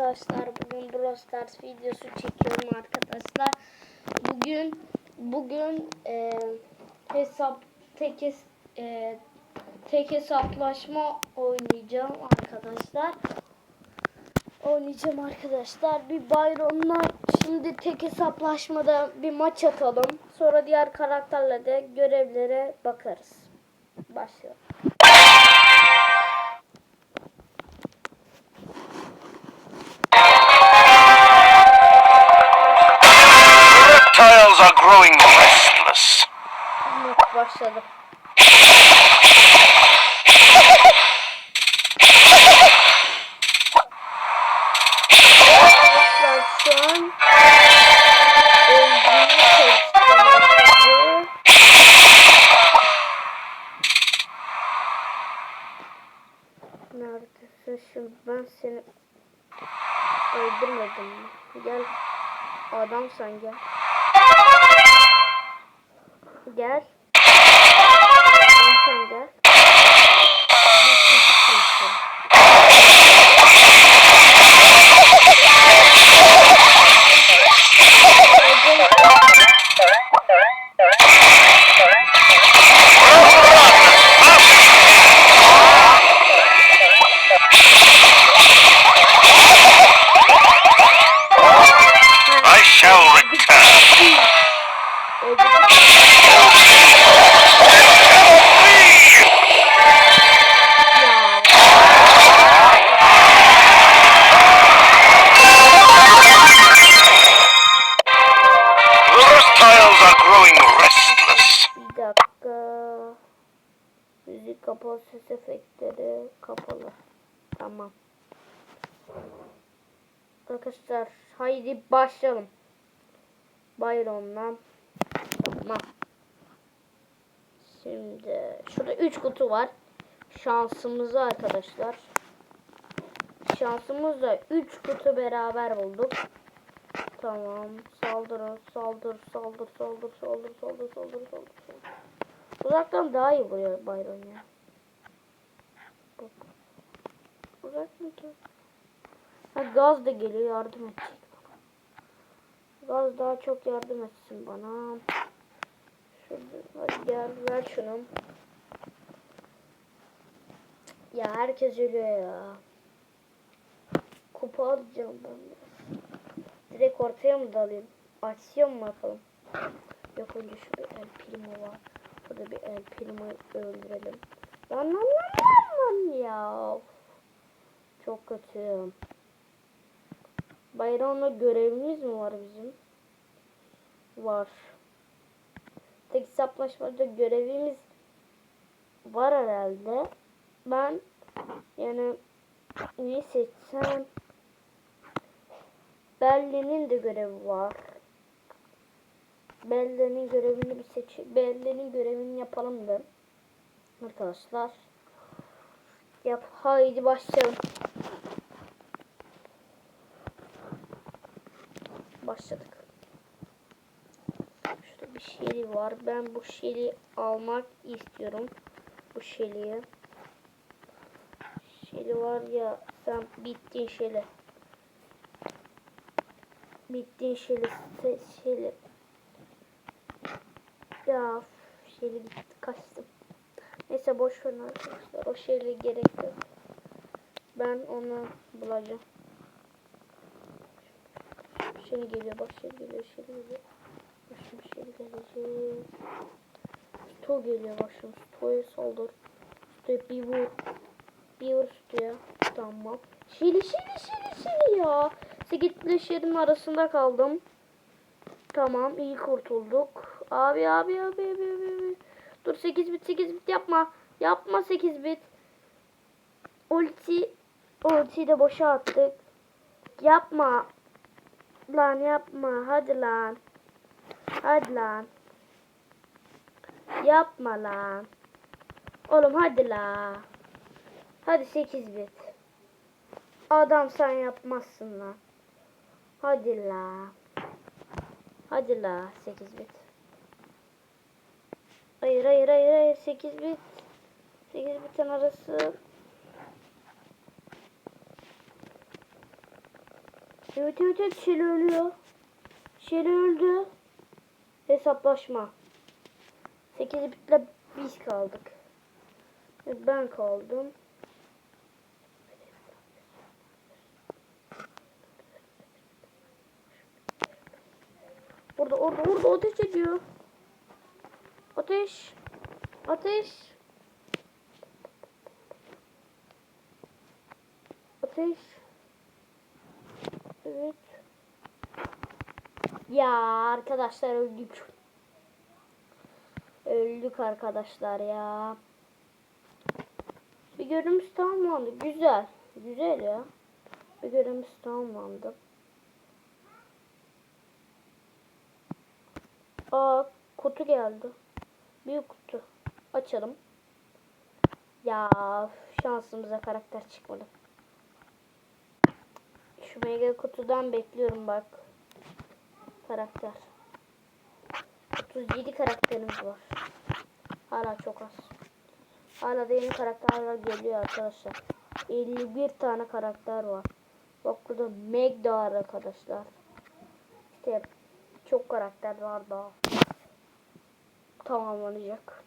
arkadaşlar. Bugün Brawl Stars videosu çekiyorum arkadaşlar. Bugün bugün e, hesap tek hes- e, tek hesaplaşma oynayacağım arkadaşlar. Oynayacağım arkadaşlar. Bir Byron'la şimdi tek hesaplaşmada bir maç atalım. Sonra diğer karakterle de görevlere bakarız. Başlayalım. başladım. Neredesin şimdi ben seni öldürmedim mi? Gel adamsan gel. Gel. şimdi. Haydi başlayalım. Bayron'dan. Tamam. Şimdi şurada 3 kutu var. Şansımızı arkadaşlar. Şansımızla 3 kutu beraber bulduk. Tamam. Saldırın. Saldır. Saldır. Saldır. Saldır. Saldır. Saldır. Saldır. saldır. Uzaktan daha iyi vuruyor Bayron ya. Bak. Uzak mı? Ha, gaz da geliyor yardım et. Gaz daha çok yardım etsin bana. Şurada hadi gel ver şunu. Ya herkes ölüyor ya. Kupa alacağım ben de. Direkt ortaya mı dalayım? Aksiyon mu yapalım? Yok önce şu bir El Primo var. Burada bir El Primo'yu öldürelim. Lan lan lan lan lan ya. Çok kötü. Bayramla görevimiz mi var bizim? Var. Tek hesaplaşmada görevimiz var herhalde. Ben yani neyi seçsem Belle'nin de görevi var. Belle'nin görevini bir seç. Belle'nin görevini yapalım da. Arkadaşlar. Yap. Haydi başlayalım. Başladık. Şurada bir şeli var. Ben bu şeli almak istiyorum. Bu şeliyi. Şeli var ya sen bittin şeli. Bittin şeli. Şeli. Ya şeli gitti kaçtım. Neyse boş arkadaşlar. O şeli gerek yok. Ben onu bulacağım. Şeli geliyor bak şeli geliyor şeli geliyor. Bak şimdi gelecek. Sto geliyor bak şimdi Sto'ya saldır. Sto'ya bir vur. Bir vur Sto'ya. Tamam. Şeli şeli şeli şeli ya. Sekitli şerin arasında kaldım. Tamam iyi kurtulduk. Abi abi abi abi abi. abi. Dur 8 bit 8 bit yapma. Yapma 8 bit. Ulti ultiyi de boşa attık. Yapma. Lan yapma. Hadi lan. Hadi lan. Yapma lan. Oğlum hadi la. Hadi 8 bit. Adam sen yapmazsın lan. Hadi la. Hadi la 8 bit. Hayır hayır hayır hayır 8 bit. 8 bitin arası Evet evet evet Şeli ölüyor. Şeli öldü. Hesaplaşma. 8 bitle biz kaldık. Ben kaldım. Burada orada orada ateş ediyor. Ateş. Ateş. Ateş. Evet. Ya arkadaşlar öldük. Öldük arkadaşlar ya. Bir görümüz tamamlandı. Güzel. Güzel ya. Bir görümüz tamamlandı. Aa kutu geldi. Büyük kutu. Açalım. Ya şansımıza karakter çıkmadı. Şu mega kutudan bekliyorum bak. Karakter. 37 karakterimiz var. Hala çok az. Hala da yeni karakterler geliyor arkadaşlar. 51 tane karakter var. Bak burada Meg de var arkadaşlar. İşte çok karakter var daha. Tamamlanacak.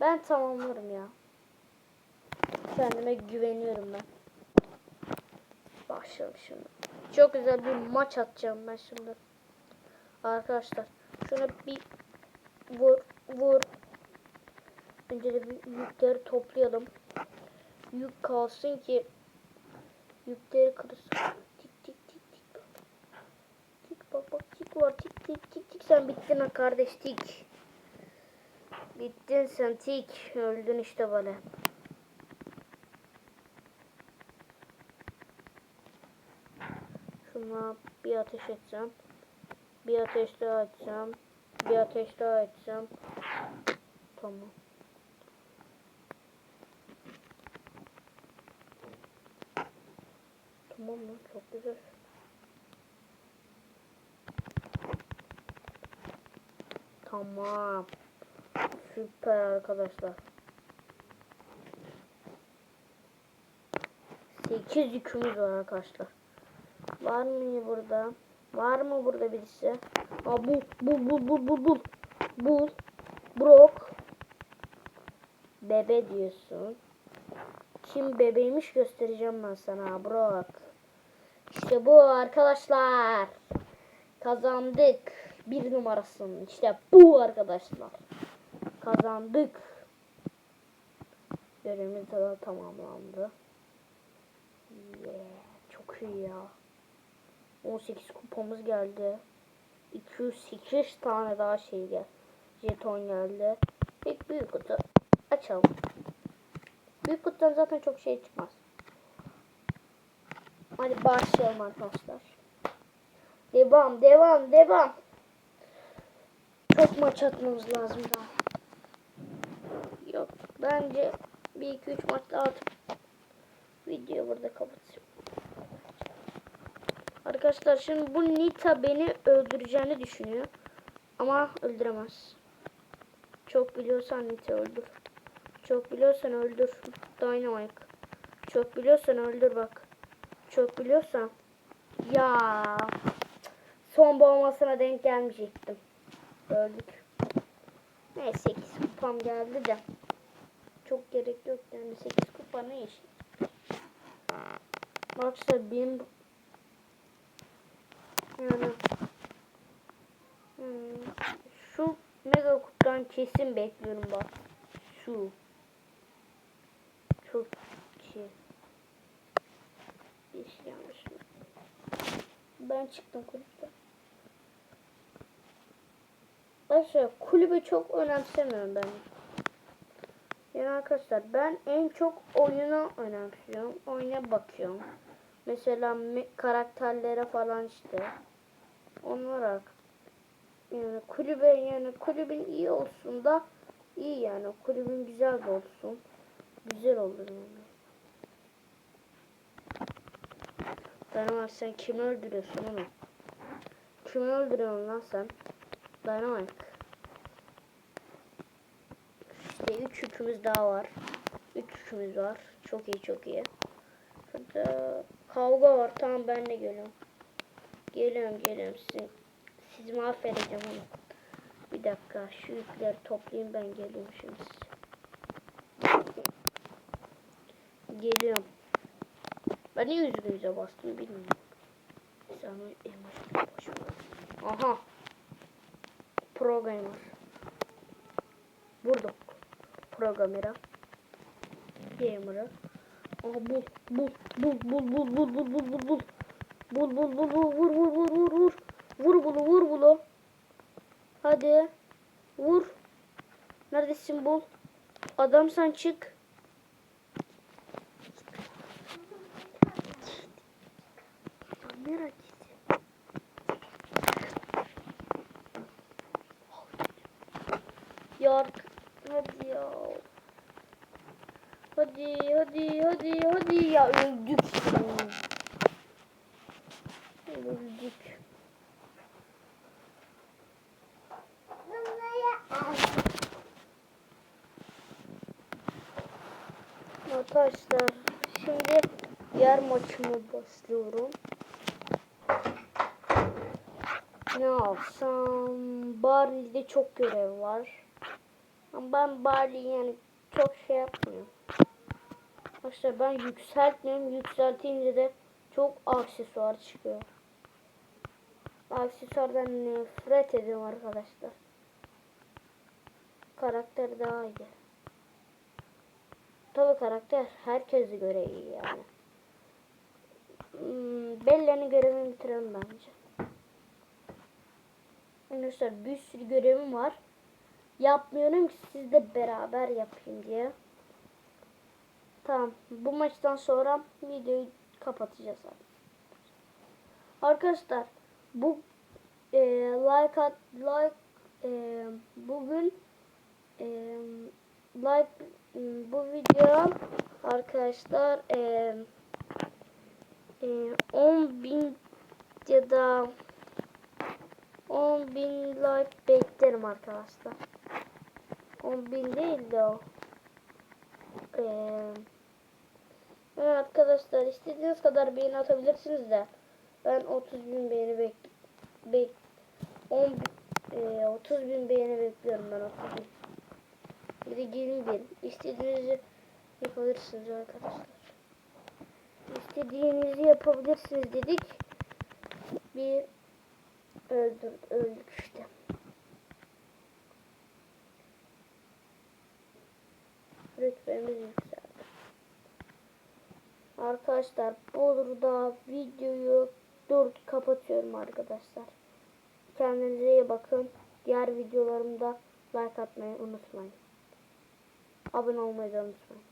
Ben tamamlarım ya. Kendime güveniyorum ben. Başlayalım şimdi. Çok güzel bir maç atacağım ben şimdi. Arkadaşlar şuna bir vur vur. Önce de bir yükleri toplayalım. Yük kalsın ki yükleri kırsın. Tik tik tik tik. Tik bak bak tik var tik tik tik tik sen bittin ha kardeş tik. Bittin sen tik. Öldün işte böyle. Şuna bir ateş etsem. Bir ateş daha açsam. Bir ateş daha açsam. Tamam. Tamam lan çok güzel. Tamam. Süper arkadaşlar. 8 yükümüz var arkadaşlar. Var mı burada? Var mı burada birisi? Aa bu bu bu bu bu bu. Bul. Brok. Bebe diyorsun. Kim bebeymiş göstereceğim ben sana Brok. İşte bu arkadaşlar. Kazandık. Bir numarasın. İşte bu arkadaşlar. Kazandık. Görevimiz de tamamlandı. Yeah, çok iyi ya. 18 kupamız geldi. 208 tane daha şey gel. Jeton geldi. İlk büyük kutu açalım. Büyük kutudan zaten çok şey çıkmaz. Hadi başlayalım arkadaşlar. Devam, devam, devam. Çok maç atmamız lazım daha. Yok, bence bir iki üç maç daha atıp videoyu burada kapatayım. Arkadaşlar şimdi bu Nita beni öldüreceğini düşünüyor. Ama öldüremez. Çok biliyorsan Nita öldür. Çok biliyorsan öldür. Dynamite. Çok biliyorsan öldür bak. Çok biliyorsan. Ya. Son bombasına denk gelmeyecektim. Öldük. Neyse 8 kupam geldi de. Çok gerek yok yani 8 kupa ne iş? Arkadaşlar benim yani şu mega kutudan kesin bekliyorum bak. Şu. Çok şey. Bir şey yanlış mı? Ben çıktım kulüpten. Arkadaşlar kulübü çok önemsemiyorum ben. Yani arkadaşlar ben en çok oyuna önemsiyorum. Oyuna bakıyorum. Mesela me- karakterlere falan işte. Onlara yani kulübe yani kulübün iyi olsun da iyi yani kulübün güzel de olsun. Güzel olur yani. Dynamite sen kimi öldürüyorsun onu? Kimi öldürüyorsun lan sen? Dynamite. İşte üç yükümüz daha var. Üç yükümüz var. Çok iyi çok iyi. Hadi Kavga var. Tamam ben de geliyorum. Geliyorum geliyorum. Sizi, sizi mahvedeceğim onu. Bir dakika. Şu yükleri toplayayım ben geliyorum şimdi. Geliyorum. Ben niye yüzünüze bastım bilmiyorum. Ver. Aha. Pro gamer. Burada. Pro gamer'a. Aha bul bul bul bul bul bul bul bul bul bul. Bul bul bul bul vur vur vur vur vur. Vur bulu vur bulu. Hadi. Vur. Neredesin bul? Adam sen çık. Kamera. Ya hadi ya. Hadi hadi hadi hadi ya öldük. Öldük. Arkadaşlar şimdi diğer maçıma başlıyorum. Ne yapsam? Barley'de çok görev var. Ben Barley yani çok şey yapmıyorum. Arkadaşlar ben yükseltmiyorum. Yükseltince de çok aksesuar çıkıyor. Aksesuardan nefret ediyorum arkadaşlar. Karakter daha iyi. Tabi karakter herkese göre iyi yani. Hmm, Bella'nın görevini bitirelim bence. Arkadaşlar bir sürü görevim var. Yapmıyorum ki sizle beraber yapayım diye. Tamam. Bu maçtan sonra videoyu kapatacağız abi. Arkadaşlar bu e, like at like e, bugün e, like e, bu video arkadaşlar e, e, 10 bin ya da 10 bin like beklerim arkadaşlar. 10 bin değil de o. Ee, evet arkadaşlar istediğiniz kadar beğeni atabilirsiniz de ben 30 bin beğeni bek, bek 10 bin- e, 30 bin beğeni bekliyorum ben 30 bin. Bir de 20 bin. İstediğinizi yapabilirsiniz arkadaşlar. İstediğinizi yapabilirsiniz dedik. Bir öldür öldük işte. Rütbemiz. Arkadaşlar burada videoyu dur kapatıyorum arkadaşlar. Kendinize iyi bakın. Diğer videolarımda like atmayı unutmayın. Abone olmayı da unutmayın.